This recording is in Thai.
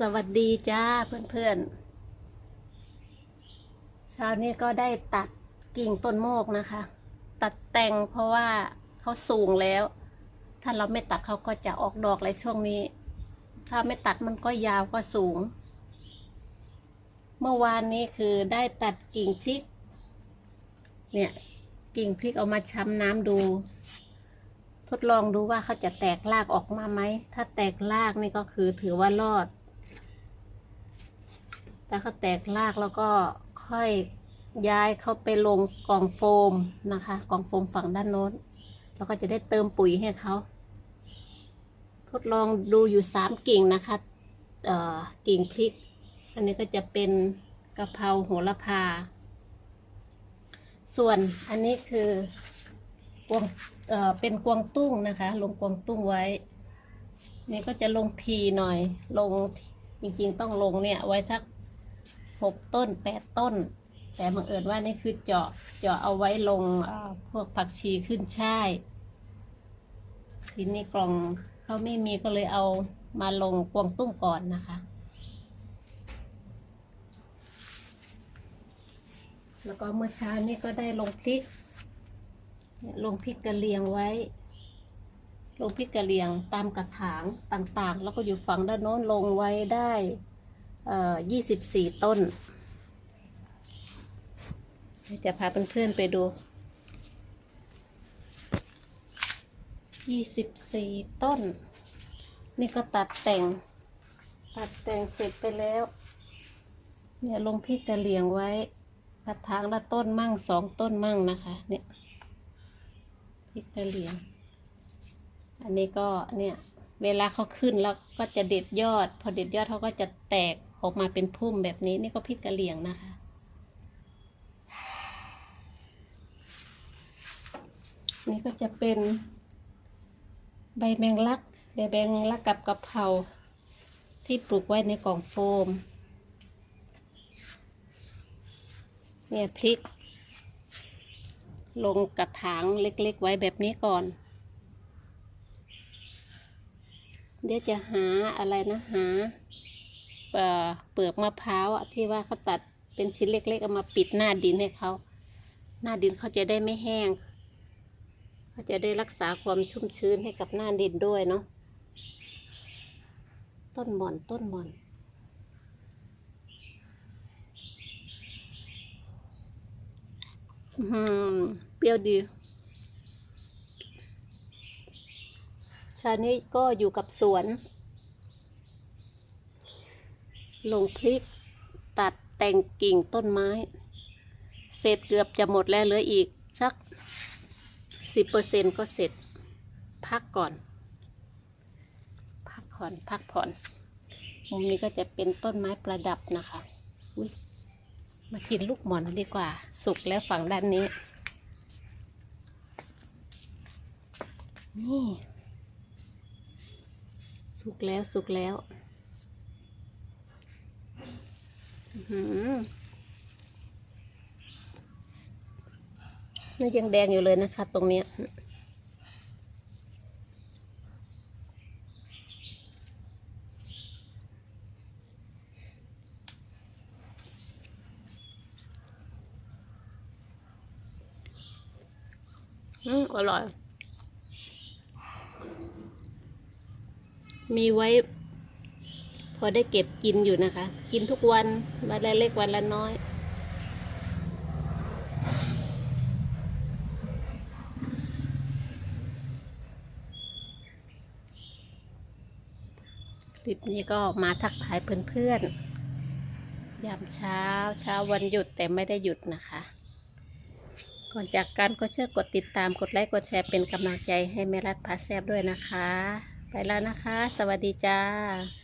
สวัสดีจ้าเพื่อนๆเช้านี้ก็ได้ตัดกิ่งต้นโมกนะคะ ตัดแต่งเพราะว่าเขาสูงแล้ว ถ้าเราไม่ตัดเขาก็จะออกดอกเลยช่วงนี้ ถ้าไม่ตัดมันก็ยาวก็สูง เมื่อวานนี้คือได้ตัดกิ่งพริก เนี่ยกิ่งพริกเอามาช้ำน้ำดู ทดลองดูว่าเขาจะแตกรากออกมาไหม ถ้าแตกรากนี่ก็คือถือว่ารอด ถ้าเขาแตกรากแล้วก็ค่อยย้ายเขาไปลงกล่องโฟมนะคะกล่องโฟมฝั่งด้านโน้นแล้วก็จะได้เติมปุ๋ยให้เขาทดลองดูอยู่สามกิ่งนะคะเอ่อกิ่งพริก อันนี้ก็จะเป็นกะเพราโหระพา ส่วนอันนี้คือกวงเอ่อเป็นกวางตุ้งนะคะ ลงกวางตุ้งไว้ นี่ก็จะลงทีหน่อย ลงจริงๆต้องลงเนี่ยไว้สัก หกต้นแปดต้น แต่บังเอิญว่านี่คือเจาะเจาะเอาไว้ลงพวกผักชีขึ้นช่ายทีนี้กล่องเขาไม่มีก็เลยเอามาลงกวางตุ้งก่อนนะคะ แล้วก็เมื่อเช้านี้ก็ได้ลงพริก ลงพริกกระเลียงไว้ ลงพริกกระเลียงตามกระถางต่างๆ แล้วก็อยู่ฝั่งด้านโน้นลงไว้ได้ เอ่อยี่สิบสี่ต้น จะพาเพื่อนๆไปดูยี่สิบสี่ต้น นี่ก็ตัดแต่ง ตัดแต่งเสร็จไปแล้ว เนี่ยลงพริกกระเลียงไว้กระถางละต้นมั่งสองต้นมั่งนะคะ เนี่ยพริกกระเหลียง อันนี้ก็เนี่ย เวลาเขาขึ้นแล้วก็จะเด็ดยอด พอเด็ดยอดเขาก็จะแตก ออกมาเป็นพุ่มแบบนี้นี่ก็พริกกระเหลียงนะคะ นี่ก็จะเป็น ใบแมงลักใบแมงลักกับกะเพราที่ปลูกไว้ในกล่องโฟม เนี่ยพริก ลงกระถางเล็กๆไว้แบบนี้ก่อน เดี๋ยวจะหาอะไรนะหา เปลือกมะพร้าวอะที่ว่าเขาตัดเป็นชิ้นเล็กๆเอามาปิดหน้าดินให้เขา หน้าดินเขาจะได้ไม่แห้งเขาจะได้รักษาความชุ่มชื้นให้กับหน้าดินด้วยเนาะต้นหม่อนต้นหม่อนอื้อหือเปรี้ยวดี ชานี้ก็อยู่กับสวน ลงพริก ตัดแต่งกิ่งต้นไม้ เสร็จเกือบจะหมดแล้วเหลืออีกสักสิบเปอร์เซ็นก็เสร็จ พักก่อน พักผ่อน พักผ่อน มุมนี้ก็จะเป็นต้นไม้ประดับนะคะ อุ๊ยมากินลูกหมอนดีกว่า สุกแล้วฝั่งด้านนี้ นี่ สุกแล้วสุกแล้ว นี่ยังแดงอยู่เลยนะคะ ตรงเนี้ยอืมอร่อย มีไว้ อได้เก็บกินอยู่นะคะ กินทุกวันวันละเล็กวันละน้อย คลิปนี้ก็มาทักทายเพื่อนๆ ยามเช้าเช้าวันหยุดแต่ไม่ได้หยุดนะคะ ก่อนจากกันก็เช่วยกดติดตามกดไลค์กดแชร์เป็นกำลังใจให้แม่รัดพาแซบด้วยนะคะ ไปแล้วนะคะ สวัสดีจ้า